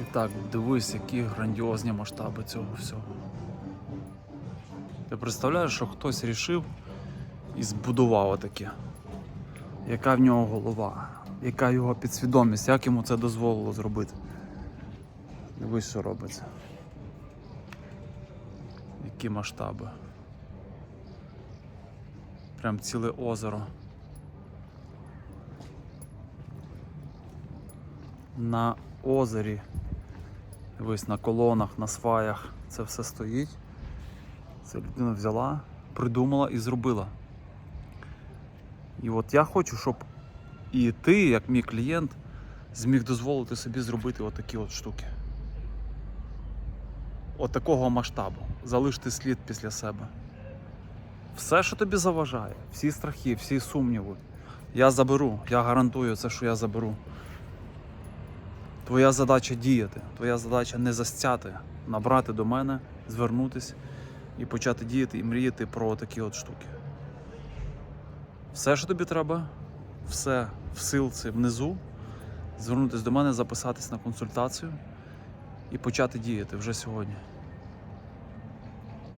І так, дивись, які грандіозні масштаби цього всього. Ти представляєш, що хтось рішив і збудував отаке. Яка в нього голова, яка його підсвідомість, як йому це дозволило зробити. Дивись, що робиться. Які масштаби. Прям ціле озеро. На озері. Дивись, на колонах, на сваях це все стоїть. Це людина взяла, придумала і зробила. І от я хочу, щоб і ти, як мій клієнт, зміг дозволити собі зробити отакі от штуки. От такого масштабу. Залишити слід після себе. Все, що тобі заважає, всі страхи, всі сумніви. Я заберу, я гарантую це, що я заберу. Твоя задача діяти, твоя задача не застяти, набрати до мене, звернутись і почати діяти і мріяти про такі от штуки. Все, що тобі треба, все в силці внизу. Звернутися до мене, записатись на консультацію і почати діяти вже сьогодні.